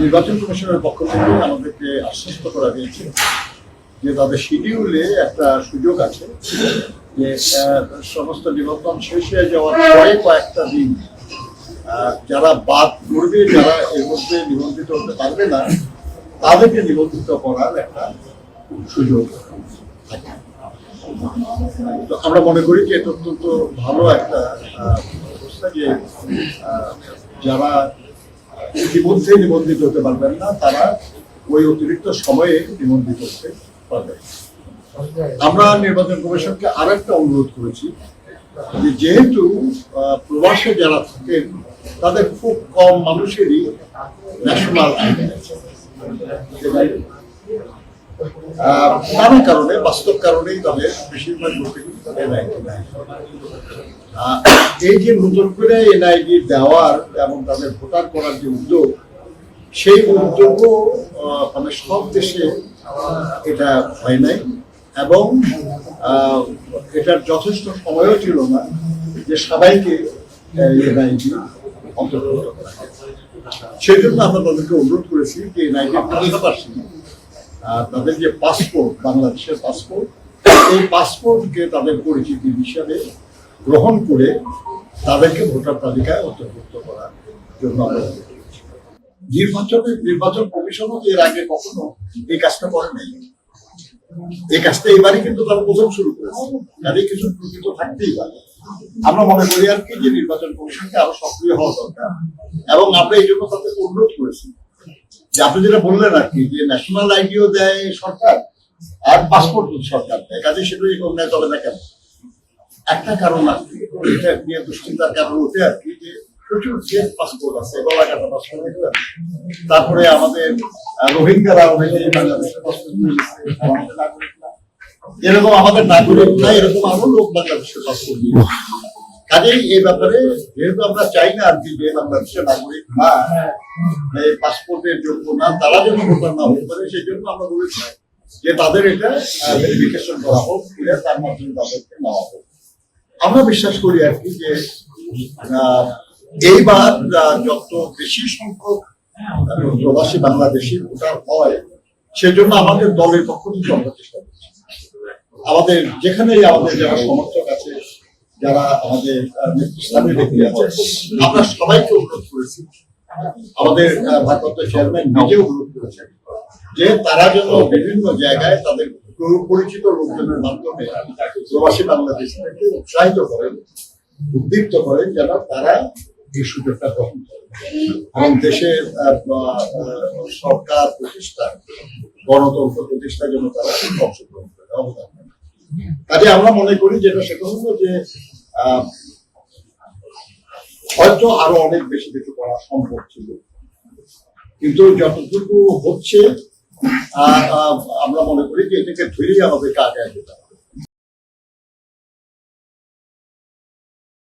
নির্বাচন কমিশনের পক্ষ থেকে আমাদেরকে আশ্বস্ত করা হয়েছে যে তাদের শিডিউলে একটা সুযোগ আছে যে সমস্ত নিবন্ধন শেষ হয়ে যাওয়ার পরে কয়েকটা দিন যারা বাদ করবে যারা এর মধ্যে নিবন্ধিত হতে পারবে না, তাদেরকে নিবন্ধিত করার একটা সুযোগ থাকে তো আমরা মনে করি যে এটা অত্যন্ত ভালো একটা অবস্থা যে যারা ইতিমধ্যে নিবন্ধিত হতে পারবেন না, তারা ওই অতিরিক্ত সময়ে নিবন্ধিত হতে পারবেন আমরা নির্বাচন কমিশনকে আর একটা অনুরোধ করেছি যেহেতু প্রবাসে যারা থাকেন, তাদের খুব কম মানুষেরই ন্যাশনাল আইডি আছে। নানা কারণে বাস্তব কারণেই তাদের বেশিরভাগ। এই যে নতুন করে এনআইডি দেওয়ার এবং তাদের ভোটার করার যে উদ্যোগ সেই উদ্যোগও আহ, মানে সব দেশে এটা হয় নাই এবং এটার যথেষ্ট সময়ও ছিল না যে সবাইকে এনআইডি অন্তর্ভুক্ত করা। সেই জন্য আমরা তাদেরকে অনুরোধ করেছি যে এনআইডির পাশাপাশি আহ, তাদের যে পাসপোর্ট বাংলাদেশের পাসপোর্ট এই পাসপোর্টকে তাদের পরিচিতি হিসাবে গ্রহণ করে তাদেরকে ভোটার তালিকায় অন্তর্ভুক্ত করার জন্য নির্বাচনে, নির্বাচন কমিশনও এর আগে কখনো এই কাজটা করে নাই। এই কাজটা এবারই কিন্তু তারা প্রথম শুরু করেছে। কাজে কিছু ত্রুটি তো থাকতেই পারে। আমরা মনে করি আর কি যে নির্বাচন কমিশনকে আরও সক্রিয় হওয়া দরকার। এবং আমরা এই জন্য তাদের অনুরোধ করেছি যে আপনি যেটা বললেন আর কি, যে ন্যাশনাল আইডিও দেয় সরকার আর পাসপোর্ট সরকার দেয় কাজে সেটা অন্যায় চলে না কেন একটা কারণ আর কি, এটা নিয়ে দুশ্চিন্তার কারণ ওঠে আর কি, যে প্রচুর ফেক পাসপোর্ট আছে গলা কাটা পাসপোর্ট তারপরে আমাদের রোহিঙ্গারা অনেকে বাংলাদেশের পাসপোর্ট নিয়ে। এরকম আমাদের নাগরিক না এরকম আরও লোক বাংলাদেশের পাসপোর্ট নিয়ে। কাজেই এই ব্যাপারে যেহেতু আমরা চাই না আর কি যে বাংলাদেশের নাগরিক না এই পাসপোর্টের যোগ্য না তারা যেন ভোটার না হতে পারে সেই জন্য আমরা বলেছি যে তাদের এটা ভেরিফিকেশন করা হোক করে তার মাধ্যমে তাদেরকে নেওয়া হোক। আমরা বিশ্বাস করি আর কি যে এইবার যত বেশি সংখ্যক প্রবাসী বাংলাদেশি ভোটার হয় সেজন্য আমাদের দলের পক্ষ থেকে আমরা চেষ্টা করছি। আমাদের যেখানেই আমাদের যারা সমর্থক যারা আমাদের আমরা সবাইকে অনুরোধ করেছি। আমাদের ভারপ্রাপ্ত চেয়ারম্যান অনুরোধ করেছেন যে তারা যেন বিভিন্ন জায়গায় তাদের পরিচিত লোকজনের মাধ্যমে প্রবাসী বাংলাদেশিদেরকে উৎসাহিত করেন, উদ্দীপ্ত করেন যেন তারা এই সুযোগটা গ্রহণ করে এবং দেশের সরকার প্রতিষ্ঠা, গণতন্ত্র প্রতিষ্ঠার জন্য তারা অংশগ্রহণ করে অবদান। কাজে আমরা মনে করি যেটা সেটা হলো যে হয়তো আরও অনেক বেশি কিছু করা সম্ভব ছিল। কিন্তু যতটুকু হচ্ছে আমরা মনে করি যে এটাকে ধরেই হবে কাজে যেতে